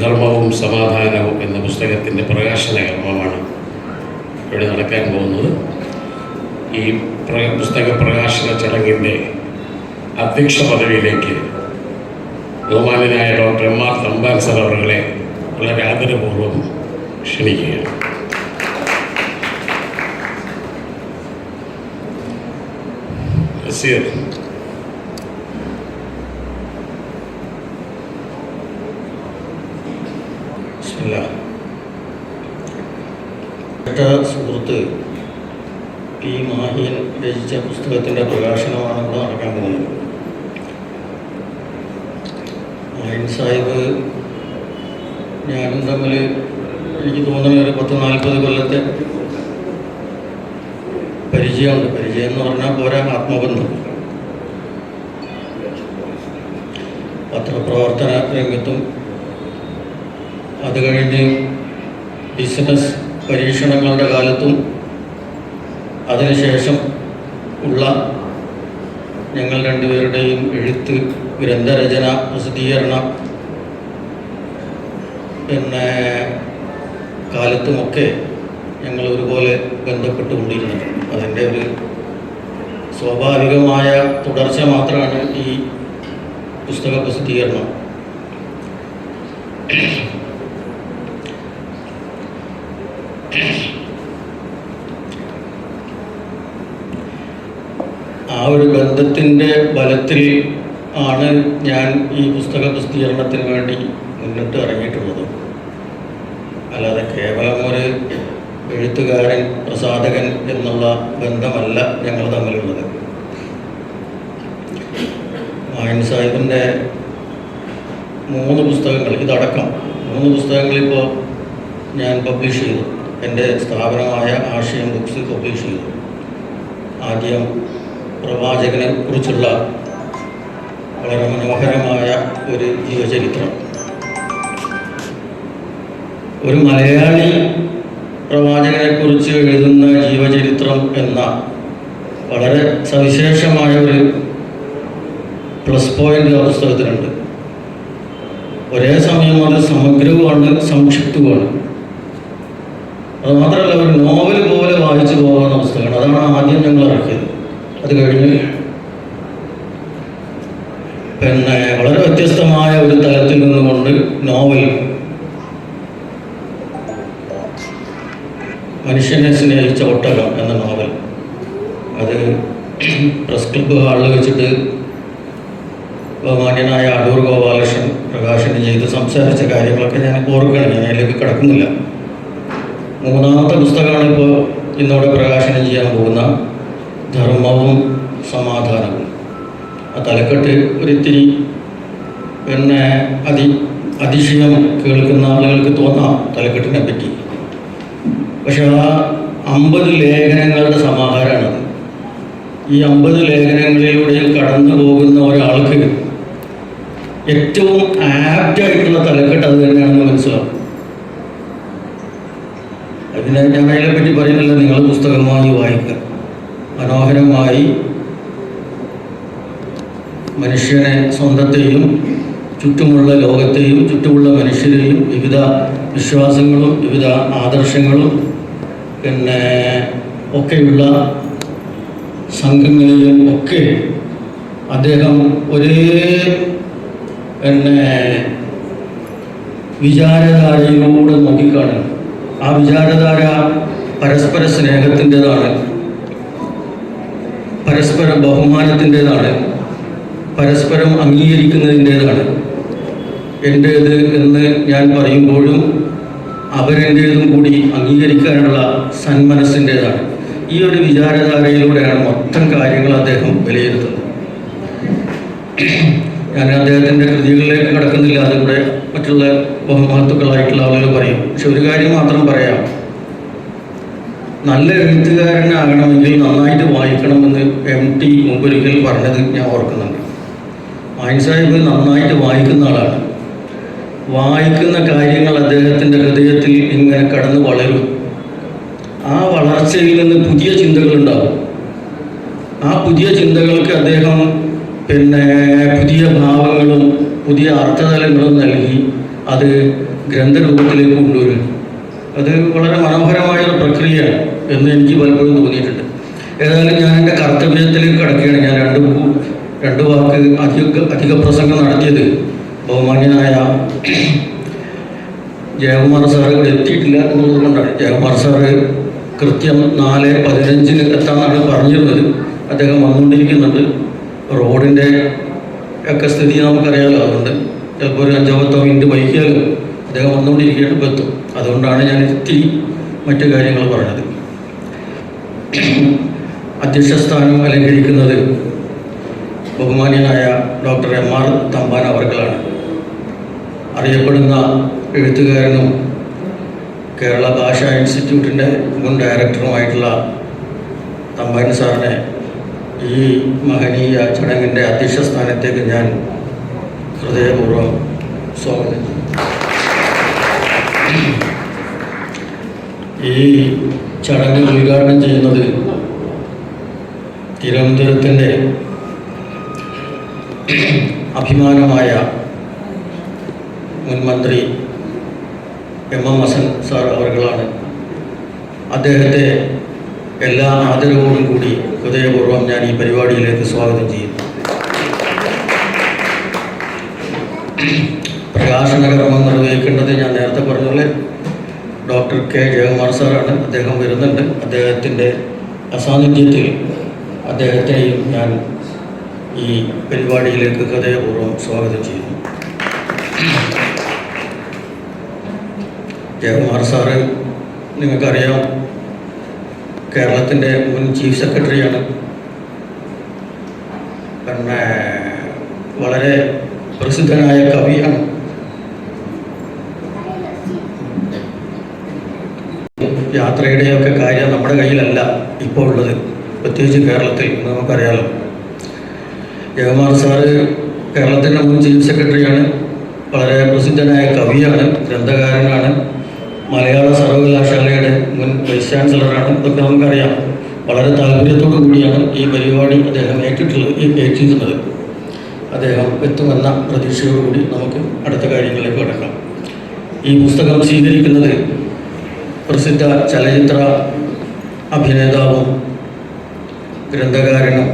ധർമ്മവും സമാധാനവും എന്ന പുസ്തകത്തിന്റെ പ്രകാശന കർമ്മമാണ് ഇവിടെ നടക്കാൻ പോകുന്നത്. ഈ പുസ്തക പ്രകാശന ചടങ്ങിന്റെ അധ്യക്ഷ പദവിയിലേക്ക് ബഹുമാനായ doctor M R Thampan sir അവരെ വളരെ ആദരപൂർവം ക്ഷണിക്കുകയാണ്. രചിച്ച പുസ്തകത്തിന്റെ പ്രകാശനമാണ് ഇവിടെ നടക്കാൻ പോകുന്നത് മൈൻ സാഹിബ് ഞാനും തമ്മിൽ എനിക്ക് തോന്നുന്ന ഒരു പത്ത് നാൽപ്പത് കൊല്ലത്തെ പരിചയമുണ്ട്. പരിചയം എന്ന് പറഞ്ഞാൽ പോരാ ആത്മബന്ധം. പത്രപ്രവർത്തന രംഗത്തും അത് കഴിഞ്ഞ് ബിസിനസ് പരീക്ഷണങ്ങളുടെ കാലത്തും അതിനുശേഷം ഉള്ള ഞങ്ങൾ രണ്ടുപേരുടെയും എഴുത്ത് ഗ്രന്ഥരചന പ്രസിദ്ധീകരണം എന്ന കാലത്തുമൊക്കെ ഞങ്ങൾ ഒരുപോലെ ബന്ധപ്പെട്ടുകൊണ്ടിരുന്നത്. അതിന്റെ ഒരു സ്വാഭാവികമായ തുടർച്ച മാത്രമാണ് ഈ പുസ്തക പ്രസിദ്ധീകരണം ആ ഒരു ബന്ധത്തിന്റെ ബലത്തിൽ ആണ് ഞാൻ ഈ പുസ്തക പ്രസിദ്ധീകരണത്തിന് വേണ്ടി മുന്നിട്ട് ഇറങ്ങിയിട്ടുള്ളത്. അല്ലാതെ കേവലം ഒരു എഴുത്തുകാരൻ പ്രസാധകൻ എന്നുള്ള ബന്ധമല്ല ഞങ്ങൾ തമ്മിലുള്ളത്. മായൻ സാഹിബിന്റെ മൂന്ന് പുസ്തകങ്ങൾ ഇതടക്കം മൂന്ന് പുസ്തകങ്ങളിപ്പോൾ ഞാൻ പബ്ലിഷ് ചെയ്തു. എന്റെ സ്ഥാപനമായ ആശയം ബുക്സ് പബ്ലിഷ് ചെയ്തു. ആദ്യം പ്രവാചകനെ കുറിച്ചുള്ള വളരെ മനോഹരമായ ഒരു ജീവചരിത്രം. ഒരു മലയാളി പ്രവാചകനെ കുറിച്ച് എഴുതുന്ന ജീവചരിത്രം എന്ന വളരെ സവിശേഷമായ ഒരു പ്ലസ് പോയിന്റ് ആ പുസ്തകത്തിലുണ്ട് ഒരേ സമയം അത് സമഗ്രവുമാണ് സംക്ഷിപ്തവുമാണ്. അത് മാത്രമല്ല ഒരു നോവൽ പോലെ വായിച്ചു പോകാവുന്ന പുസ്തകമാണ് അതാണ് ആദ്യം ഞങ്ങൾ ഇറക്കിയത് അത് കഴിഞ്ഞ് പിന്നെ വളരെ വ്യത്യസ്തമായ ഒരു തലത്തിൽ നിന്നുകൊണ്ട് നോവൽ മനുഷ്യനെ സ്നേഹിച്ച ഒട്ടകം എന്ന നോവൽ. അത് പ്രസ് ക്ലബ്ബ് ഹാളിൽ വെച്ചിട്ട് ബഹുമാന്യനായ അടൂർ ഗോപാലകൃഷ്ണൻ പ്രകാശനം ചെയ്ത് സംസാരിച്ച കാര്യങ്ങളൊക്കെ ഞാൻ ഓർക്കുകയാണ്. ഞാൻ അതിലേക്ക് കിടക്കുന്നില്ല. മൂന്നാമത്തെ പുസ്തകമാണ് ഇപ്പോൾ ഇന്നോടെ പ്രകാശനം ചെയ്യാൻ പോകുന്ന ധർമ്മവും സമാധാനവും. ആ തലക്കെട്ട് ഒരിത്തിരി പിന്നെ അതി അതിശയം കേൾക്കുന്ന ആളുകൾക്ക് തോന്നാം തലക്കെട്ടിനെ പറ്റി. പക്ഷെ ആ അമ്പത് ലേഖനങ്ങളുടെ സമാഹാരമാണ് ഈ അമ്പത് ലേഖനങ്ങളിലൂടെയും കടന്നു പോകുന്ന ഒരാൾക്ക് ഏറ്റവും ആപ്റ്റായിട്ടുള്ള തലക്കെട്ട് അത് തന്നെയാണെന്ന് മനസ്സിലാവും. അതിനെ ഞാൻ അതിനെപ്പറ്റി പറയുന്നില്ല. നിങ്ങൾ പുസ്തകമായി വായിക്കുക. മനോഹരമായി മനുഷ്യനെ സ്വന്തത്തെയും ചുറ്റുമുള്ള ലോകത്തെയും ചുറ്റുമുള്ള മനുഷ്യരെയും വിവിധ വിശ്വാസങ്ങളും വിവിധ ആദർശങ്ങളും പിന്നെ ഒക്കെയുള്ള സംഘങ്ങളെയും ഒക്കെ അദ്ദേഹം ഒരേ പിന്നെ വിചാരധാരയിലൂടെ നോക്കിക്കാണുന്നു. ആ വിചാരധാര പരസ്പര സ്നേഹത്തിന്റെതാണ്. പരസ്പര ബഹുമാനത്തിന്റെതാണ്. പരസ്പരം അംഗീകരിക്കുന്നതിന്റെതാണ്. എന്റേത് എന്ന് ഞാൻ പറയുമ്പോഴും അവരെന്റേതും കൂടി അംഗീകരിക്കാനുള്ള സന്മനസ്സിന്റെതാണ്. ഈ ഒരു വിചാരധാരയിലൂടെയാണ് മൊത്തം കാര്യങ്ങൾ അദ്ദേഹം വിലയിരുത്തുന്നത്. ഞാൻ അദ്ദേഹത്തിന്റെ കൃതികളിലേക്ക് കടക്കുന്നില്ല. അതിലൂടെ മറ്റുള്ള ബഹുമഹത്തുക്കളായിട്ടുള്ള ആളുകൾ പറയും. പക്ഷെ ഒരു കാര്യം മാത്രം പറയാം. നല്ല എഴുത്തുകാരനാകണമെങ്കിൽ നന്നായിട്ട് വായിക്കണമെന്ന് എം ടി മുമ്പൊരിക്കൽ പറഞ്ഞത് ഞാൻ ഓർക്കുന്നുണ്ട്. മായൻ സാഹിബ് നന്നായിട്ട് വായിക്കുന്ന ആളാണ്. വായിക്കുന്ന കാര്യങ്ങൾ അദ്ദേഹത്തിന്റെ ഹൃദയത്തിൽ ഇങ്ങനെ കടന്ന് വളരും. ആ വളർച്ചയിൽ നിന്ന് പുതിയ ചിന്തകൾ ഉണ്ടാകും. ആ പുതിയ ചിന്തകൾക്ക് അദ്ദേഹം പിന്നെ പുതിയ ഭാവങ്ങളും പുതിയ അർത്ഥതലങ്ങളും നൽകി അത് ഗ്രന്ഥരൂപത്തിലേക്ക് കൊണ്ടുവരും അത് വളരെ മനോഹരമായൊരു പ്രക്രിയയാണ്. എന്ന് എനിക്ക് പലപ്പോഴും തോന്നിയിട്ടുണ്ട്. ഏതായാലും ഞാൻ എന്റെ കർത്തവ്യത്തിലേക്ക് കിടക്കുകയാണ്. ഞാൻ രണ്ട് രണ്ട് വാക്ക് അധിക അധിക പ്രസംഗം നടത്തിയത് ബഹുമാന്യനായ ജയകുമാർ സാറ് ഇവിടെ എത്തിയിട്ടില്ല എന്നുള്ളത് കൊണ്ടാണ്. ജയകുമാർ സാറ് കൃത്യം നാല് പതിനഞ്ചിന് എത്താമെന്നാണ് പറഞ്ഞിരുന്നത്. അദ്ദേഹം വന്നുകൊണ്ടിരിക്കുന്നുണ്ട്. റോഡിന്റെ ഒക്കെ സ്ഥിതി നമുക്കറിയാമല്ലോ അതുകൊണ്ട്. ചിലപ്പോൾ ഒരു അഞ്ചോ പത്തോ മിനിറ്റ് വൈകിയാലും അദ്ദേഹം വന്നുകൊണ്ടിരിക്കുകയാണ് ഇപ്പോൾ എത്തും അതുകൊണ്ടാണ് ഞാൻ എത്തി മറ്റു കാര്യങ്ങൾ പറഞ്ഞത്. അധ്യക്ഷ സ്ഥാനം അലങ്കരിക്കുന്നത് ബഹുമാന്യനായ ഡോക്ടർ എം ആർ തമ്പാൻ അവർക്കാണ്. അറിയപ്പെടുന്ന എഴുത്തുകാരനും കേരള ഭാഷാ ഇൻസ്റ്റിറ്റ്യൂട്ടിന്റെ മുൻ ഡയറക്ടറുമായിട്ടുള്ള തമ്പാൻ സാറിനെ ഈ മഹനീയ ചടങ്ങിന്റെ അധ്യക്ഷ സ്ഥാനത്തേക്ക് ഞാൻ ഹൃദയപൂർവം സ്വാഗതം. ഈ ചടങ്ങ് ഉദ്ഘാടനം ചെയ്യുന്നത് തിരുവനന്തപുരത്തിന്റെ അഭിമാനമായ മുൻ മന്ത്രി എം എം ഹസൻ സാർ അവർകളാണ് അദ്ദേഹത്തെ എല്ലാ ആദരവോടും കൂടി ഹൃദയപൂർവം ഞാൻ ഈ പരിപാടിയിലേക്ക് സ്വാഗതം ചെയ്യുന്നു. പ്രകാശന കർമ്മം നിർവഹിക്കേണ്ടത് ഞാൻ നേരത്തെ പറഞ്ഞ ഡോക്ടർ കെ ജയകുമാർ സാറാണ്. അദ്ദേഹം വരുന്നുണ്ട്. അദ്ദേഹത്തിന്റെ അസാന്നിധ്യത്തിൽ അദ്ദേഹത്തെയും ഞാൻ ഈ പരിപാടിയിലേക്ക് ഹൃദയപൂർവം സ്വാഗതം ചെയ്യുന്നു. ജയകുമാർ സാറ് നിങ്ങൾക്കറിയാം കേരളത്തിന്റെ മുൻ ചീഫ് സെക്രട്ടറിയാണ്. പിന്നെ വളരെ പ്രസിദ്ധനായ കവിയാണ്. യാത്രയുടെയൊക്കെ കാര്യം നമ്മുടെ കയ്യിലല്ല ഇപ്പോൾ ഉള്ളത് പ്രത്യേകിച്ച് കേരളത്തിൽ എന്ന് നമുക്കറിയാലോ. ജയകുമാർ സാറ് കേരളത്തിന്റെ മുൻ ചീഫ് സെക്രട്ടറിയാണ് വളരെ പ്രസിദ്ധനായ കവിയാണ് ഗ്രന്ഥകാരനാണ് മലയാള സർവകലാശാലയുടെ മുൻ വൈസ് ചാൻസലറാണ് ഇതൊക്കെ നമുക്കറിയാം. വളരെ താല്പര്യത്തോടു കൂടിയാണ് ഈ പരിപാടി അദ്ദേഹം ഏറ്റിട്ടുള്ളത് ഏറ്റിരുന്നത്. അദ്ദേഹം എത്തുമെന്ന പ്രതീക്ഷയോടുകൂടി നമുക്ക് അടുത്ത കാര്യങ്ങളിലേക്ക് കടക്കാം. ഈ പുസ്തകം സ്വീകരിക്കുന്നത് പ്രസിദ്ധ ചലച്ചിത്ര അഭിനേതാവും ഗ്രന്ഥകാരനും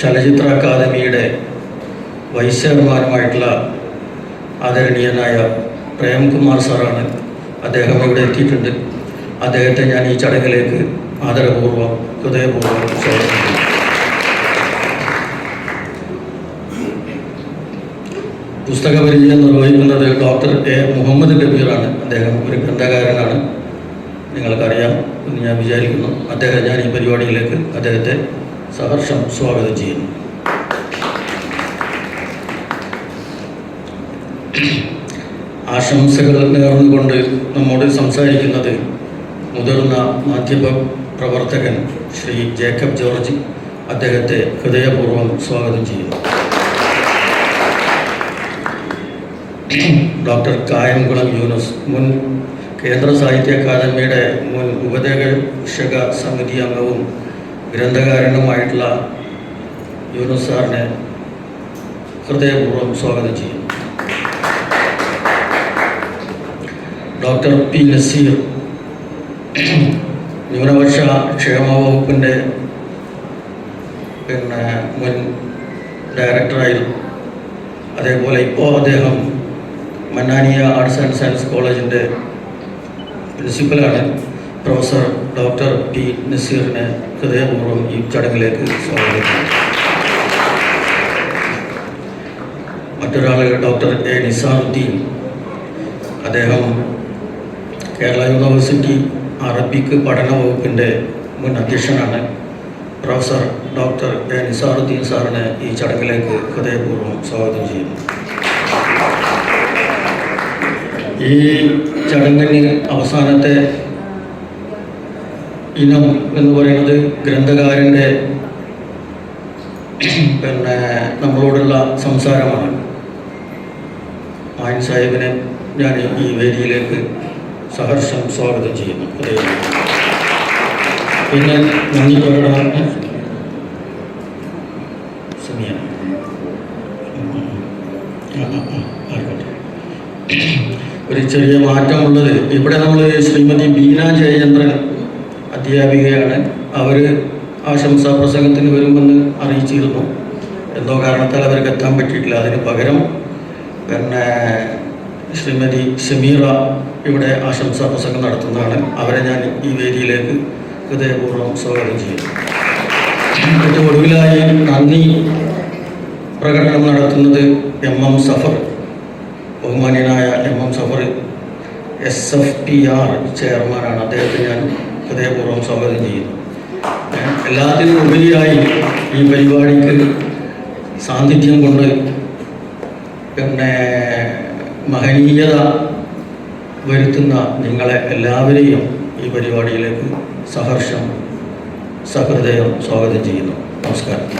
ചലച്ചിത്ര അക്കാദമിയുടെ വൈസ് ചെയർമാനുമായിട്ടുള്ള ആദരണീയനായ പ്രേംകുമാർ സാറാണ് അദ്ദേഹം ഇവിടെ എത്തിയിട്ടുണ്ട്. അദ്ദേഹത്തെ ഞാൻ ഈ ചടങ്ങിലേക്ക് ആദരപൂർവം ഹൃദയപൂർവം സ്വാഗതം. പുസ്തക പരിചയം നിർവഹിക്കുന്നത് ഡോക്ടർ എ മുഹമ്മദ് കബീറാണ് അദ്ദേഹം ഒരു ഗ്രന്ഥകാരനാണ്. നിങ്ങൾക്കറിയാം എന്ന് ഞാൻ വിചാരിക്കുന്നു. അദ്ദേഹം ഞാൻ ഈ പരിപാടിയിലേക്ക് അദ്ദേഹത്തെ സഹർഷം സ്വാഗതം ചെയ്യുന്നു. ആശംസകൾ നേർന്നുകൊണ്ട് നമ്മോട് സംസാരിക്കുന്നത് മുതിർന്ന മാധ്യമ പ്രവർത്തകൻ ശ്രീ ജേക്കബ് ജോർജ് അദ്ദേഹത്തെ ഹൃദയപൂർവം സ്വാഗതം ചെയ്യുന്നു. ഡോക്ടർ കായംകുളം യൂനുസ് മുൻ കേന്ദ്ര സാഹിത്യ അക്കാദമിയുടെ മുൻ ഉപദേശക സമിതി അംഗവും ഗ്രന്ഥകാരനുമായിട്ടുള്ള യൂനുസ് സാറിനെ ഹൃദയപൂർവം സ്വാഗതം ചെയ്യും ഡോക്ടർ പി നസീർ ന്യൂനപക്ഷ ക്ഷേമ വകുപ്പിന്റെ പിന്നെ മുൻ ഡയറക്ടറായിരുന്നു അതേപോലെ ഇപ്പോൾ അദ്ദേഹം മന്നാനിയ ആർട്സ് ആൻഡ് സയൻസ് കോളേജിന്റെ പ്രിൻസിപ്പലാണ് പ്രൊഫസർ ഡോക്ടർ പി നസീറിനെ ഹൃദയപൂർവം ഈ ചടങ്ങിലേക്ക് സ്വാഗതം. മറ്റൊരാൾ ഡോക്ടർ എ നിസാറുദ്ദീൻ. അദ്ദേഹം കേരള യൂണിവേഴ്സിറ്റി അറബിക് പഠന വകുപ്പിന്റെ മുൻ അധ്യക്ഷനാണ്. പ്രൊഫസർ ഡോക്ടർ എ നിസാറുദ്ദീൻ സാറിനെ ഈ ചടങ്ങിലേക്ക് ഹൃദയപൂർവം സ്വാഗതം ചെയ്യുന്നു. ഈ ചടങ്ങിന് അവസാനത്തെ ഇനം എന്ന് പറയുന്നത് ഗ്രന്ഥകാരന്റെ പിന്നെ നമ്മളോടുള്ള സംസാരമാണ്. മായൻ സാഹിബിനെ ഞാൻ ഈ വേദിയിലേക്ക് സഹർഷം സ്വാഗതം ചെയ്യുന്നു. പിന്നെ നന്ദി പ്രകടനം സമയം ആയിക്കോട്ടെ. ഒരു ചെറിയ മാറ്റമുള്ളത്. ഇവിടെ നമ്മൾ ശ്രീമതി ബീന ജയചന്ദ്രൻ അധ്യാപികയാണ്. അവർ ആശംസാ പ്രസംഗത്തിന് വരുമെന്ന് അറിയിച്ചിരുന്നു. എന്തോ കാരണത്താൽ അവർക്ക് എത്താൻ പറ്റിയിട്ടില്ല. അതിന് പകരം പിന്നെ ശ്രീമതി ഷമീറ ഇവിടെ ആശംസാ പ്രസംഗം നടത്തുന്നതാണ്. അവരെ ഞാൻ ഈ വേദിയിലേക്ക് ഹൃദയപൂർവം സ്വാഗതം ചെയ്യുന്നു. ഏറ്റവും ഒടുവിലായി നന്ദി പ്രകടനം നടത്തുന്നത് എം എം സഫർ. ബഹുമാന്യനായ M M Zafar S F P R ചെയർമാനാണ്. അദ്ദേഹത്തെ ഞാൻ ഹൃദയപൂർവം സ്വാഗതം ചെയ്യുന്നു. എല്ലാത്തിനും ഉപരിയായി ഈ പരിപാടിക്ക് സാന്നിധ്യം കൊണ്ട് പിന്നെ മഹനീയത വരുത്തുന്ന നിങ്ങളെ എല്ലാവരെയും ഈ പരിപാടിയിലേക്ക് സഹർഷം സഹൃദയം സ്വാഗതം ചെയ്യുന്നു. നമസ്കാരം.